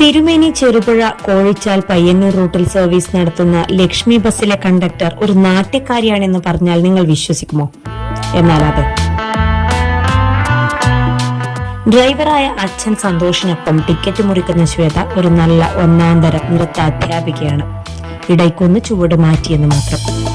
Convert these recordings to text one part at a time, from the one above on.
തിരുമേനി ചെറുപുഴ കോഴിച്ചാൽ പയ്യന്നൂർ റൂട്ടിൽ സർവീസ് നടത്തുന്ന ലക്ഷ്മി ബസ്സിലെ കണ്ടക്ടർ ഒരു നാട്യക്കാരിയാണെന്ന് പറഞ്ഞാൽ നിങ്ങൾ വിശ്വസിക്കുമോ? എന്നാൽ അതെ ഡ്രൈവറായ അച്ഛൻ സന്തോഷിനൊപ്പം ടിക്കറ്റ് മുറിക്കുന്ന ശ്വേത ഒരു നല്ല ഒന്നാം തരം നൃത്ത അധ്യാപികയാണ് ഇടയ്ക്കൊന്ന് ചുവട് മാറ്റിയെന്ന് മാത്രം.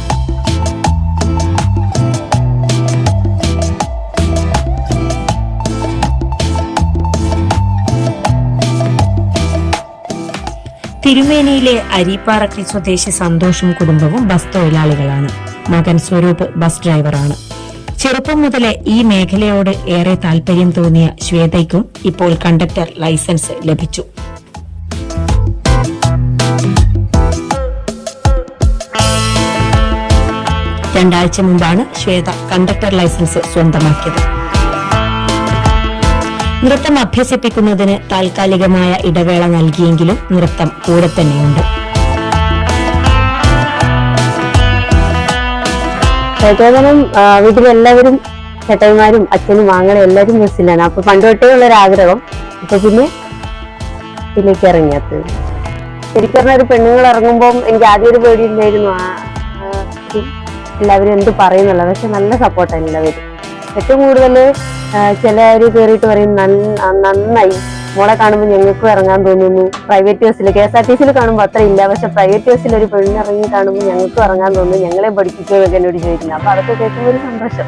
തിരുമേനിയിലെ അരിപ്പാറക്കൽ സ്വദേശി സന്തോഷും കുടുംബവും ബസ് തൊഴിലാളികളാണ്. മകൻ സ്വരൂപ് ബസ് ഡ്രൈവറാണ്. ചെറുപ്പം മുതലേ ഈ മേഖലയോട് ഏറെ താല്പര്യം തോന്നിയ ശ്വേതയ്ക്കും ഇപ്പോൾ കണ്ടക്ടർ ലൈസൻസ് ലഭിച്ചു. രണ്ടാഴ്ച മുമ്പാണ് ശ്വേത കണ്ടക്ടർ ലൈസൻസ് സ്വന്തമാക്കിയത്. നൃത്തം അഭ്യസിപ്പിക്കുന്നതിന് താൽക്കാലികമായ ഇടവേള നൽകിയെങ്കിലും നൃത്തം കൂടെ തന്നെയുണ്ട്. പ്രചോദനം വീട്ടിലെല്ലാവരും ചേട്ടന്മാരും അച്ഛനും ആങ്ങളും എല്ലാവരും ബസ്സിലാണ് അപ്പൊ പണ്ട് തൊട്ടേ ഉള്ളൊരാഗ്രഹം. അപ്പൊ പിന്നെ ഇതിലേക്ക് ഇറങ്ങിയത്. ശരിക്കും പറഞ്ഞ ഒരു പെണ്ണുങ്ങൾ ഇറങ്ങുമ്പോൾ എനിക്ക് ആദ്യം ഒരു പേടി ഉണ്ടായിരുന്നു എല്ലാവരും എന്ത് പറയുന്നുള്ളത് പക്ഷെ നല്ല സപ്പോർട്ടാണ് എല്ലാവരും. ഏറ്റവും കൂടുതൽ ചിലർ കയറിയിട്ട് പറയും നന്നായി. മോളെ കാണുമ്പോൾ ഞങ്ങൾക്കും ഇറങ്ങാൻ തോന്നുന്നു. പ്രൈവറ്റ് ബസ്സിൽ കെ എസ് ആർ ടി സിയിൽ കാണുമ്പോൾ അത്ര ഇല്ല. പക്ഷെ പ്രൈവറ്റ് ബസ്സിൽ ഒരു പെണ്ണിറങ്ങി കാണുമ്പോൾ ഞങ്ങൾക്കും ഇറങ്ങാൻ തോന്നുന്നു. ഞങ്ങളെ പഠിപ്പിക്കുമെന്നൊക്കെ എന്നോട് ചോദിക്കുന്നത് അപ്പൊ അതൊക്കെ കേൾക്കുമ്പോൾ ഒരു സന്തോഷം.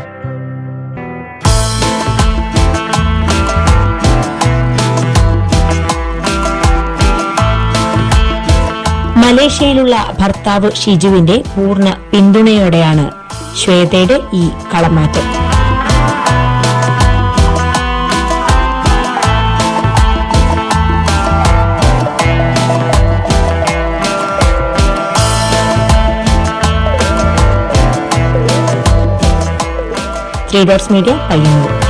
മലേഷ്യയിലുള്ള ഭർത്താവ് ഷിജുവിന്റെ പൂർണ പിന്തുണയോടെയാണ് ശ്വേതയുടെ ഈ കളമാറ്റം. Three dots media Payyanur